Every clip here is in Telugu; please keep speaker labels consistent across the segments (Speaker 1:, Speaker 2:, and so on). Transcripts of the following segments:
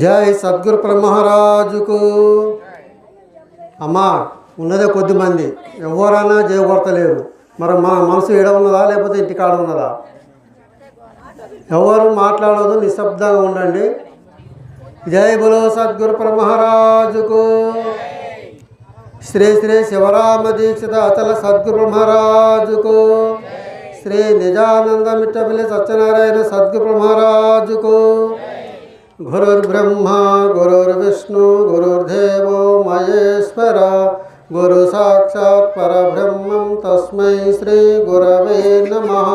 Speaker 1: జై సద్గురు బ్రహ్మరాజుకు అమ్మా ఉన్నదే కొద్దిమంది ఎవరైనా చేయగొడతలేరు మరి మన మనసు ఎడ ఉన్నదా లేకపోతే ఇంటికాడ ఉన్నదా ఎవరు మాట్లాడదు నిశ్శబ్దంగా ఉండండి జై బులో సద్గురు బ్రహ్మరాజుకు శ్రీ శ్రీ శివరామ దీక్షిత అచల సద్గురు బ్రహ్మరాజుకు శ్రీ నిజానంద మిట్టపల్లి సత్యనారాయణ సద్గురు బ్రహ్మరాజుకు गुरुर्ब्रह्मा गुरुर्विष्णु गुरुर्देवो महेश्वर गुरुसाक्षात् परब्रह्मं तस्मै श्रीगुरवे नमः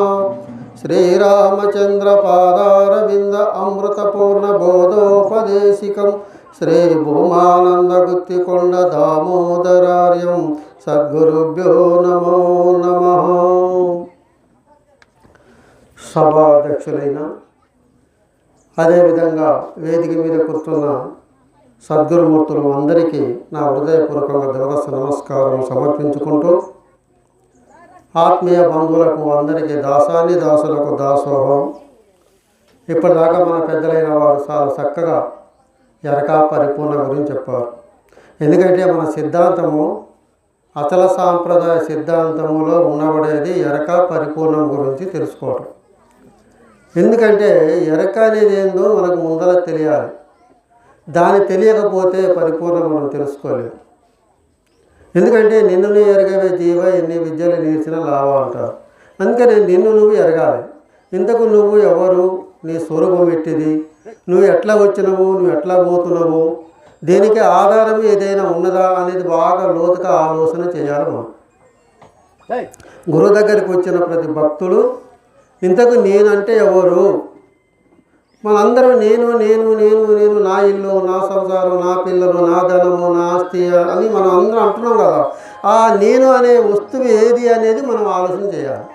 Speaker 1: श्रीरामचन्द्रपादारविन्द अमृतपूर्णबोधोपदेशिकं श्रीभूमानन्दगुत्तिकोण्डदामोदरार्यं सद्गुरुभ्यो नमो नमः సభాధ్యక్షులైన అదేవిధంగా వేదిక మీద కూర్చున్న సద్గురుమూర్తులు అందరికీ నా హృదయపూర్వకంగా దురదశ నమస్కారం సమర్పించుకుంటూ ఆత్మీయ బంధువులకు అందరికీ దాసాన్ని దాసులకు దాసోహం ఇప్పటిదాకా మన పెద్దలైన వారు చాలా చక్కగా ఎరకా పరిపూర్ణ గురించి చెప్పారు ఎందుకంటే మన సిద్ధాంతము అచల సాంప్రదాయ సిద్ధాంతములో ఉన్నబడేది ఎరక పరిపూర్ణం గురించి తెలుసుకోవటం ఎందుకంటే ఎరక అనేది ఏందో మనకు ముందర తెలియాలి దాన్ని తెలియకపోతే పరిపూర్ణ మనం తెలుసుకోలేము ఎందుకంటే నిన్ను నువ్వు ఎరగవే జీవ ఎన్ని విద్యలు నేర్చిన లాభం అంటారు అందుకని నిన్ను నువ్వు ఎరగాలి ఇంతకు నువ్వు ఎవరు నీ స్వరూపం ఎట్టిది నువ్వు ఎట్లా వచ్చినవు నువ్వు ఎట్లా పోతున్నావు దీనికి ఆధారం ఏదైనా ఉన్నదా అనేది బాగా లోతుగా ఆలోచన చేయాలి మనం గురువు దగ్గరికి వచ్చిన ప్రతి భక్తుడు ఇంతకు నేను అంటే ఎవరు మనందరం నేను నేను నేను నేను నా ఇల్లు నా సంసారం నా పిల్లలు నా ధనము నా ఆస్తి అని మనం అందరం అంటున్నాం కదా ఆ నేను అనే వస్తువు ఏది అనేది మనం ఆలోచన చేయాలి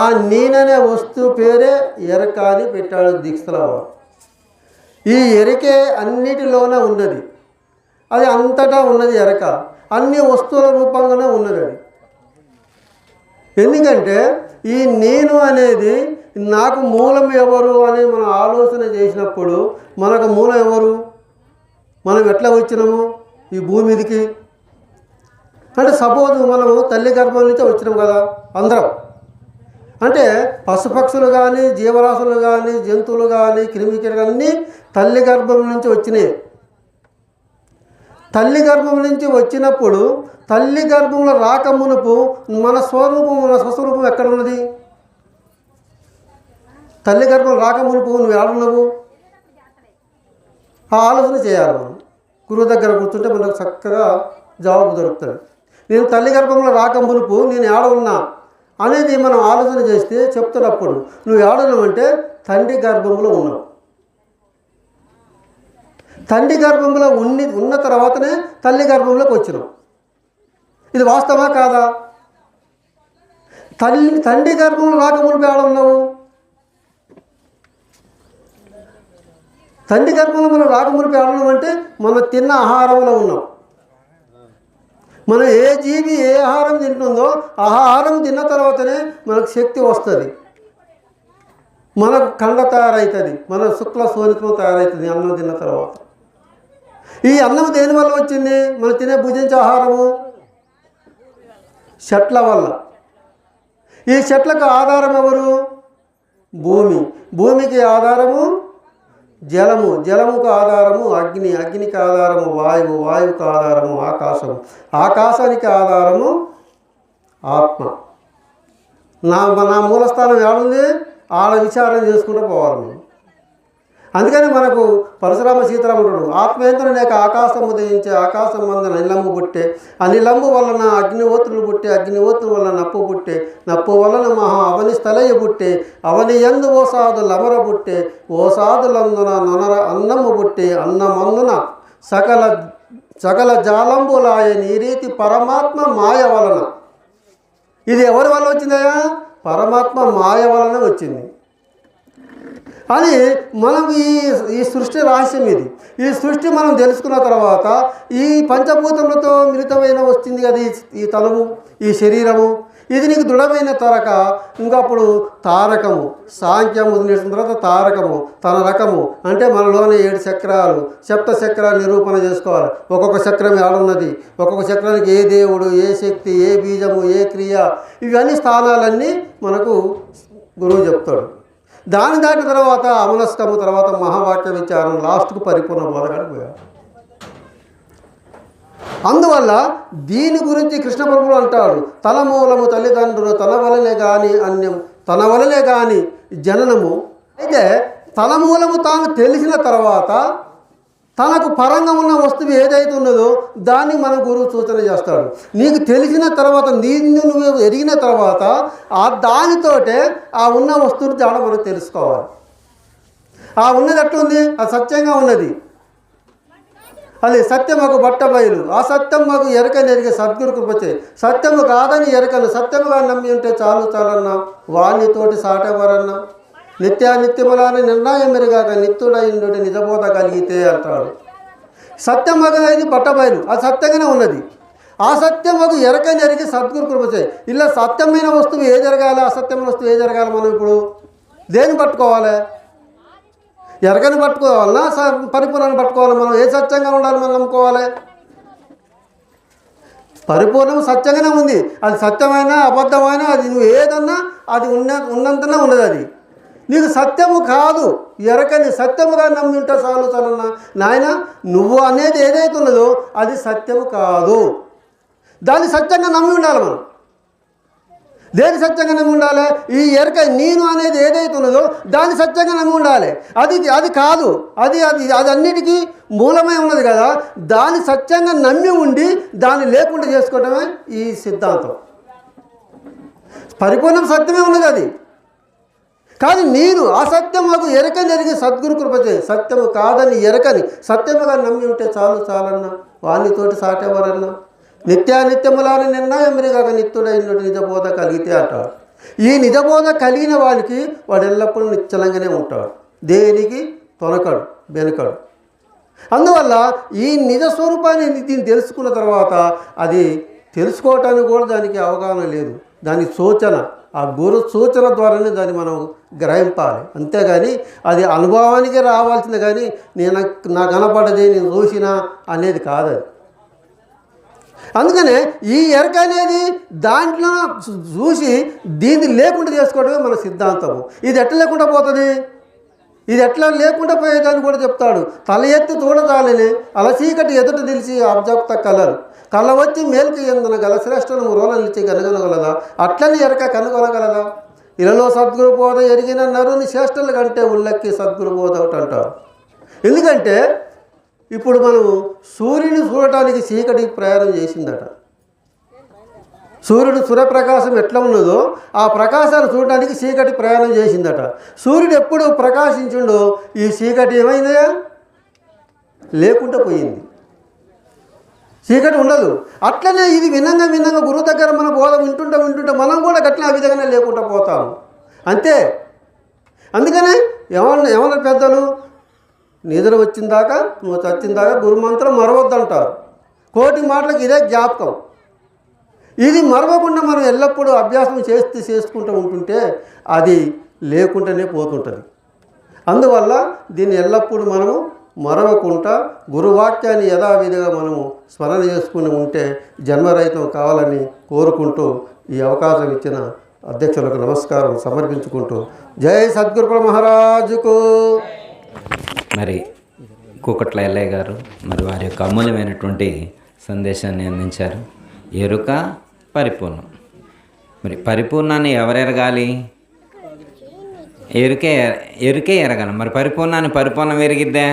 Speaker 1: ఆ నేననే వస్తువు పేరే ఎరక అని పెట్టాడు దీక్షలో ఈ ఎరకే అన్నిటిలోనే ఉన్నది అది అంతటా ఉన్నది ఎరక అన్ని వస్తువుల రూపంగానే ఉన్నది అది ఎందుకంటే ఈ నేను అనేది నాకు మూలం ఎవరు అని మనం ఆలోచన చేసినప్పుడు మనకు మూలం ఎవరు మనం ఎట్లా వచ్చినాము ఈ భూమిదికి అంటే సపోజ్ మనము తల్లి గర్భం నుంచే వచ్చినాం కదా అందరం అంటే పశుపక్షులు కానీ జీవరాశులు కానీ జంతువులు కానీ క్రిమికీటకాలన్నీ తల్లి గర్భం నుంచి వచ్చినాయి తల్లి గర్భం నుంచి వచ్చినప్పుడు తల్లి గర్భంలో రాక మునుపు మన స్వరూపం మన స్వస్వరూపం ఎక్కడున్నది తల్లి గర్భం రాక మునుపు నువ్వు ఎక్కడున్నావు ఆ ఆలోచన చేయాలి మనం గురువు దగ్గర కూర్చుంటే మనకు చక్కగా జవాబు దొరుకుతుంది నేను తల్లి గర్భంలో రాక మునుపు నేను ఏడ ఉన్నా అనేది మనం ఆలోచన చేస్తే చెప్తున్నప్పుడు నువ్వు ఏడను అంటే తండ్రి గర్భంలో ఉన్నావు తండ్రి గర్భంలో ఉన్ని ఉన్న తర్వాతనే తల్లి గర్భంలోకి వచ్చినాం ఇది వాస్తవా కాదా తల్లి తండ్రి గర్భంలో రాకమునిపి ఉన్నాము తండ్రి గర్భంలో మనం రాకమునిపి ఆడడం అంటే మనం తిన్న ఆహారంలో ఉన్నాం మనం ఏ జీవి ఏ ఆహారం తింటుందో ఆహారం తిన్న తర్వాతనే మనకు శక్తి వస్తుంది మనకు కండ తయారవుతుంది మన శుక్ల శోనితం తయారవుతుంది అన్నం తిన్న తర్వాత ఈ అన్నం దేనివల్ల వచ్చింది మనం తినే భుజించే ఆహారము షట్ల వల్ల ఈ చెట్లకు ఆధారం ఎవరు భూమి భూమికి ఆధారము జలము జలముకు ఆధారము అగ్ని అగ్నికి ఆధారము వాయువు వాయువుకు ఆధారము ఆకాశము ఆకాశానికి ఆధారము ఆత్మ నా నా మూలస్థానం ఏడుంది ఆడ విచారం చేసుకుంటూ పోవాలి అందుకని మనకు పరశురామ సీతారాముడు ఆత్మేంద్రుడు లేక ఆకాశం ఉదయించే ఆకాశం మందు నిలంబు పుట్టే నిలంబు వలన అగ్నిహోత్రులు పుట్టే అగ్నిహోత్రులు వలన నప్పు పుట్టే నప్పు వలన మహా అవని స్థలయ పుట్టే అవని ఎందు ఓ సాధులు అమర పుట్టే ఓ సాధులందున నొనర అన్నము పుట్టే అన్నమందున సకల సకల జాలంబులాయ రీతి పరమాత్మ మాయ వలన ఇది ఎవరి వల్ల వచ్చిందయ్యా పరమాత్మ మాయ వలన వచ్చింది అని మనం ఈ ఈ సృష్టి రహస్యం ఇది ఈ సృష్టి మనం తెలుసుకున్న తర్వాత ఈ పంచభూతములతో మిళితమైన వస్తుంది కదా ఈ తలము ఈ శరీరము ఇది నీకు దృఢమైన తరక ఇంకప్పుడు తారకము సాంఖ్యము నేర్చిన తర్వాత తారకము తన రకము అంటే మనలోని ఏడు చక్రాలు సప్త చక్రాలు నిరూపణ చేసుకోవాలి ఒక్కొక్క చక్రం ఏడున్నది ఒక్కొక్క చక్రానికి ఏ దేవుడు ఏ శక్తి ఏ బీజము ఏ క్రియ ఇవన్నీ స్థానాలన్నీ మనకు గురువు చెప్తాడు దాని దాటిన తర్వాత అమనస్కము తర్వాత మహావాక్య విచారం లాస్ట్కు పరిపూర్ణ బోధకానికి పోయారు అందువల్ల దీని గురించి కృష్ణ ప్రభులు అంటాడు తలమూలము తల్లిదండ్రులు తల వలనే కానీ అన్యం తన వలనే కానీ జననము అయితే తలమూలము తాను తెలిసిన తర్వాత తనకు పరంగా ఉన్న వస్తువు ఏదైతే ఉన్నదో దాన్ని మన గురువు సూచన చేస్తాడు నీకు తెలిసిన తర్వాత నీ నువ్వు ఎరిగిన తర్వాత ఆ దానితోటే ఆ ఉన్న వస్తువుని దాని మనం తెలుసుకోవాలి ఆ ఉన్నది ఎట్లుంది అది సత్యంగా ఉన్నది అది సత్యం మాకు బట్ట బయలు ఆ సత్యం మాకు ఎరకని ఎరిగే సద్గురు కృపచే సత్యము కాదని ఎరకను సత్యముగా నమ్మి ఉంటే చాలు చాలన్నా వాణితోటి సాటేవారన్నా నిత్యానిత్యములని నిర్ణయం మెరుగాక నిత్యుడయుడు నిజబోధ కలిగితే అంటాడు సత్యం అగదైది పట్టబయలు అది సత్యంగానే ఉన్నది ఆ సత్యం ఒక ఎరక జరిగి సద్గురు కృపచే ఇలా సత్యమైన వస్తువు ఏ జరగాలి అసత్యమైన వస్తువు ఏ జరగాలి మనం ఇప్పుడు దేని పట్టుకోవాలి ఎరకని పట్టుకోవాలన్నా పరిపూర్ణాన్ని పట్టుకోవాలి మనం ఏ సత్యంగా ఉండాలి మనం నమ్ముకోవాలి పరిపూర్ణం సత్యంగానే ఉంది అది సత్యమైనా అబద్ధమైనా అది నువ్వు ఏదన్నా అది ఉన్న ఉన్నంతనే ఉన్నది అది నీకు సత్యము కాదు ఎరకని సత్యముగా నమ్మి ఉంటే చాలు చలన్న నాయన నువ్వు అనేది ఏదైతే ఉన్నదో అది సత్యము కాదు దాన్ని సత్యంగా నమ్మి ఉండాలి మనం దేని సత్యంగా నమ్మి ఉండాలి ఈ ఎరక నేను అనేది ఏదైతే ఉన్నదో దాన్ని సత్యంగా నమ్మి ఉండాలి అది అది కాదు అది అది అది అన్నిటికీ మూలమై ఉన్నది కదా దాన్ని సత్యంగా నమ్మి ఉండి దాన్ని లేకుండా చేసుకోవటమే ఈ సిద్ధాంతం పరిపూర్ణం సత్యమే ఉన్నది అది కానీ మీరు మాకు ఎరకని ఎరిగి సద్గురు కృపచే సత్యము కాదని ఎరకని సత్యముగా నమ్మి ఉంటే చాలు చాలన్నా వాణితోటి సాటేవారన్నా నిత్యానిత్యములాని నిర్ణయం మెరుగాక నిత్యుడైనటువంటి నిజబోధ కలిగితే అంటాడు ఈ నిజబోధ కలిగిన వాడికి వాడు ఎల్లప్పుడూ నిశ్చలంగానే ఉంటాడు దేనికి తొనకడు వెనకడు అందువల్ల ఈ నిజ స్వరూపాన్ని దీన్ని తెలుసుకున్న తర్వాత అది తెలుసుకోవటానికి కూడా దానికి అవగాహన లేదు దాని సూచన ఆ గురు సూచన ద్వారానే దాన్ని మనం గ్రహింపాలి అంతేగాని అది అనుభవానికి రావాల్సింది కానీ నేను నా కనపడది నేను చూసినా అనేది కాదు అది అందుకనే ఈ ఎరక అనేది దాంట్లో చూసి దీన్ని లేకుండా చేసుకోవడమే మన సిద్ధాంతము ఇది ఎట్లా లేకుండా పోతుంది ఇది ఎట్లా లేకుండా పోయేదని కూడా చెప్తాడు తల ఎత్తి చూడజాలని అలసీకటి ఎదుట నిలిచి అబ్జప్త కలర్ కళ్ళ వచ్చి మేల్కి ఎందున గల శ్రేష్ఠను రోల నిలిచి కనుగొనగలదా అట్లని ఎరక కనుగొనగలదా ఇలలో సద్గురు బోధ ఎరిగిన నరుని శ్రేష్ఠల కంటే ఉళ్ళక్కి సద్గురు బోధ ఒకటి అంటారు ఎందుకంటే ఇప్పుడు మనం సూర్యుని చూడటానికి చీకటి ప్రయాణం చేసిందట సూర్యుడు సూర్యప్రకాశం ఎట్లా ఉన్నదో ఆ ప్రకాశాన్ని చూడడానికి చీకటి ప్రయాణం చేసిందట సూర్యుడు ఎప్పుడు ప్రకాశించుండో ఈ చీకటి ఏమైందా లేకుండా పోయింది చీకటి ఉండదు అట్లనే ఇది భిన్నంగా భిన్నంగా గురువు దగ్గర మన బోధ వింటుంటే వింటుంటే మనం కూడా గట్ల ఆ విధంగానే లేకుండా పోతాం అంతే అందుకనే ఎవరు ఏమన్నా పెద్దలు నిద్ర వచ్చిందాక నువ్వు చచ్చిందాక గురుమంత్రం మరవద్దంటారు కోటి మాటలకు ఇదే జ్ఞాపకం ఇది మరవకుండా మనం ఎల్లప్పుడూ అభ్యాసం చేస్తూ చేసుకుంటూ ఉంటుంటే అది లేకుండానే పోతుంటుంది అందువల్ల దీన్ని ఎల్లప్పుడూ మనము మరవకుండా గురువాక్యాన్ని యథావిధిగా మనము స్మరణ చేసుకుని ఉంటే జన్మరహితం కావాలని కోరుకుంటూ ఈ అవకాశం ఇచ్చిన అధ్యక్షులకు నమస్కారం సమర్పించుకుంటూ జై సద్గురుపుల మహారాజుకు మరి కూకట్ల ఎల్లయ్య గారు మరి వారి యొక్క అమూల్యమైనటువంటి సందేశాన్ని అందించారు ఎరుక పరిపూర్ణం మరి పరిపూర్ణాన్ని ఎవరెరగాలి ఎరుకే ఎరుకే ఎరగాలి మరి పరిపూర్ణాన్ని పరిపూర్ణం ఎరిగిద్దా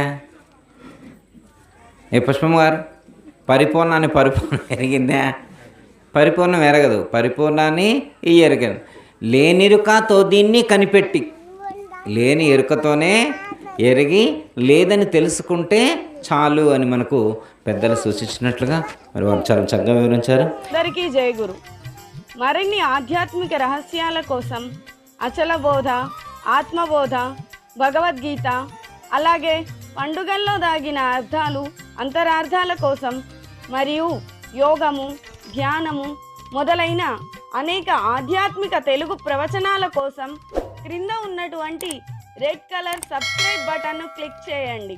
Speaker 1: ఏ పుష్పం గారు పరిపూర్ణాన్ని పరిపూర్ణం ఎరిగిందా పరిపూర్ణం ఎరగదు పరిపూర్ణాన్ని ఈ ఎరగదు లేని ఎరుకతో దీన్ని కనిపెట్టి లేని ఎరుకతోనే ఎరిగి లేదని తెలుసుకుంటే చాలు అని మనకు పెద్దలు సూచించినట్లుగా మరి వారు చాలా చక్కగా వివరించారు
Speaker 2: అందరికీ గురు మరిన్ని ఆధ్యాత్మిక రహస్యాల కోసం అచల బోధ ఆత్మబోధ భగవద్గీత అలాగే పండుగల్లో దాగిన అర్థాలు అంతరార్థాల కోసం మరియు యోగము ధ్యానము మొదలైన అనేక ఆధ్యాత్మిక తెలుగు ప్రవచనాల కోసం క్రింద ఉన్నటువంటి రెడ్ కలర్ సబ్స్క్రైబ్ బటన్ను క్లిక్ చేయండి